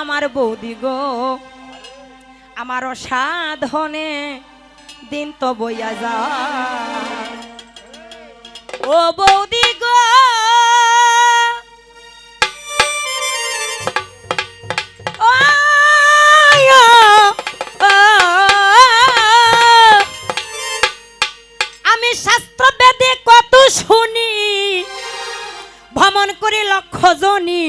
আমার বৌদি গো। আমার সাধনে দিন তো বইয়া যা ও বৌদি গো। আমি শাস্ত্র বেদে কত শুনি, ভ্রমণ করে লক্ষ জনী।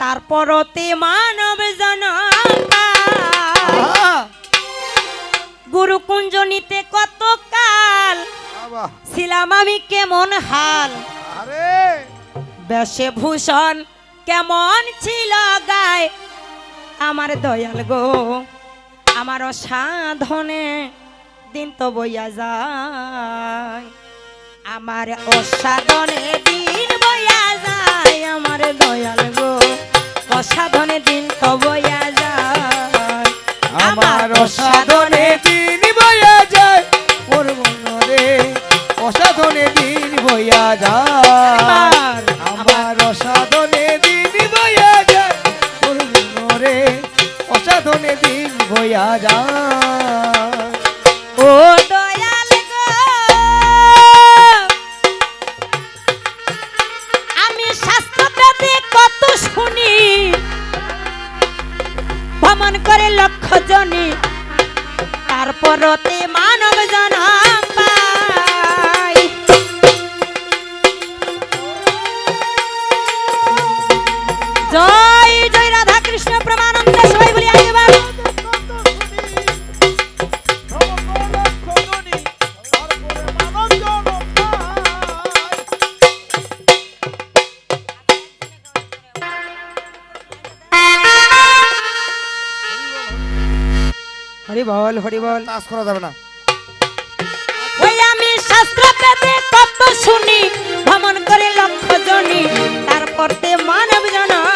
তারপরতে মানব জনম আহা! গুরু কত কাল ছিলাম আমি কেমন হাল? বেশে ভূষণ কেমন ছিল গায়? আমার দয়াল গো আমার সাধনে দিন তো বইয়া যায়। আমার অসাধনে দিন বইয়া যায় আমার দয়াল অসাধনে দিন কবয়া যায়। আমার অসাধনে দিন বয়া যায়। ওর মনরে অসাধনে দিন বয়া যায়। ভ্রমণ করে লক্ষ জনে। তারপরতে মানব জনম হরি বল হরি বল। তাস করা যাবে না। ওই আমি শাস্ত্র পেতে কত শুনি ভ্রমণ করে লক্ষ জনি তারপর তে মানব জনম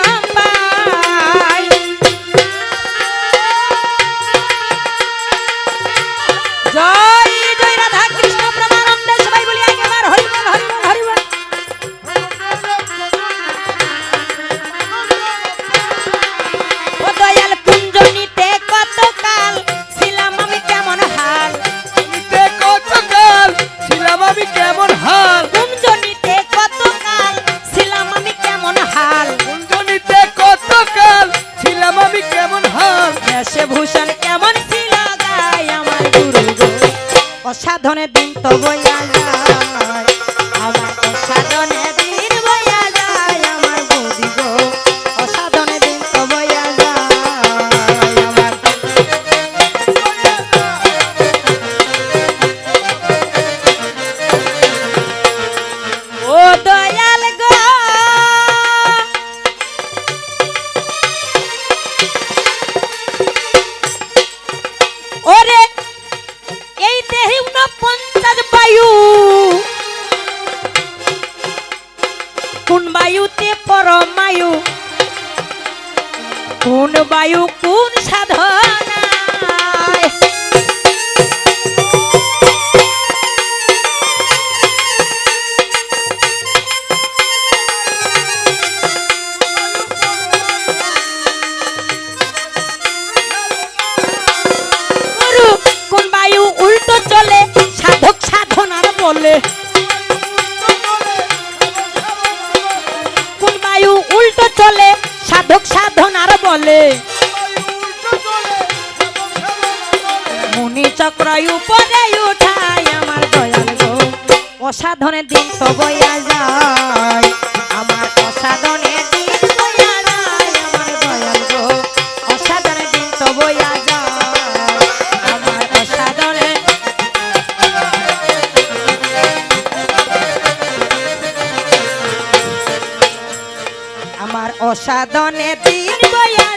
অসাধনে দিন তো আমার অসাধনে পঞ্চাশ বায়ু। কোন বায়ুতে পরমায়ু? কোন বায়ু সাধনার বলে কোন উল্টো চলে, সাধক সাধনার বলে। মুনি চক্র উপরে উঠায় আমার দয়াল গো। অসাধনে দিন তো বয়া যায়। আমার অসাধনে অসাধনে দিন বইয়া